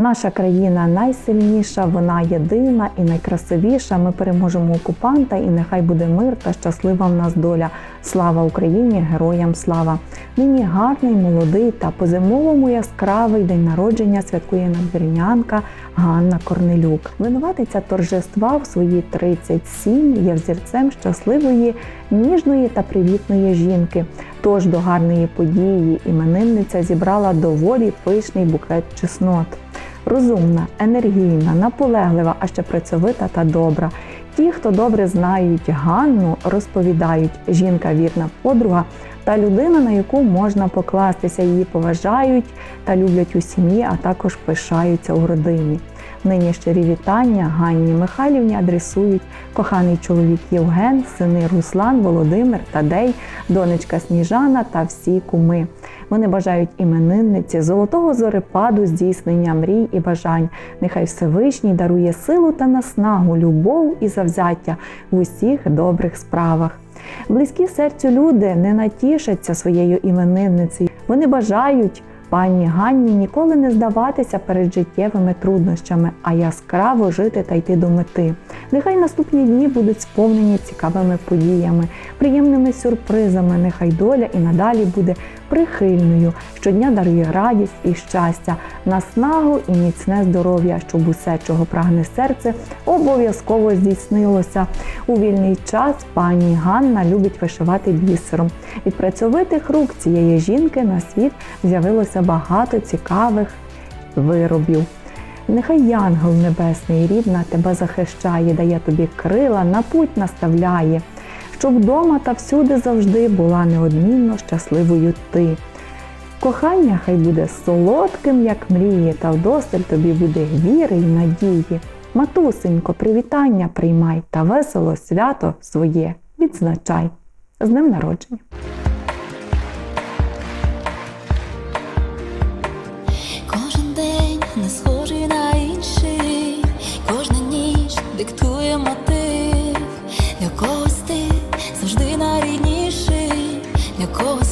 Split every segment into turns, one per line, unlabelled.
Наша країна найсильніша, вона єдина і найкрасивіша. Ми переможемо окупанта, і нехай буде мир та щаслива в нас доля. Слава Україні! Героям слава! Нині гарний, молодий та по зимовому яскравий день народження святкує надвірнянка Ганна Корнелюк. Винуватиця торжества в свої 37 є взірцем щасливої, ніжної та привітної жінки. Тож до гарної події іменинниця зібрала доволі пишний букет чеснот. Розумна, енергійна, наполеглива, а ще працьовита та добра. Ті, хто добре знають Ганну, розповідають, жінка вірна подруга та людина, на яку можна покластися, її поважають та люблять у сім'ї, а також пишаються у родині. Нині щирі вітання Ганні Михайлівні адресують коханий чоловік Євген, сини Руслан, Володимир, Тадей, донечка Сніжана та всі куми. Вони бажають іменинниці, золотого зорепаду, здійснення мрій і бажань. Нехай Всевишній дарує силу та наснагу, любов і завзяття в усіх добрих справах. Близькі серцю люди не натішаться своєю іменинницею. Вони бажають пані Ганні ніколи не здаватися перед життєвими труднощами, а яскраво жити та йти до мети. Нехай наступні дні будуть сповнені цікавими подіями, приємними сюрпризами. Нехай доля і надалі буде прихильною. Щодня дарує радість і щастя, наснагу і міцне здоров'я, щоб усе, чого прагне серце, обов'язково здійснилося. У вільний час пані Ганна любить вишивати бісером. Від працьовитих рук цієї жінки на світ з'явилося багато цікавих виробів. Нехай янгол небесний рідна тебе захищає, дає тобі крила, на путь наставляє, щоб вдома та всюди завжди була неодмінно щасливою ти. Кохання хай буде солодким, як мрії, та вдосталь тобі буде віри й надії. Матусенько, привітання приймай та весело свято своє відзначай. З днем народження!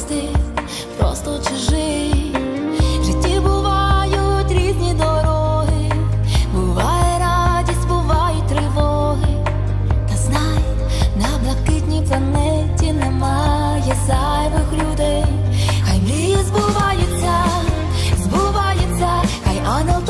Когось просто чужий. Житті бувають різні дороги, буває радість, бувають тривоги. Та знай, на блакитній планеті немає зайвих людей. Хай мрії збуваються, збуваються, хай ангел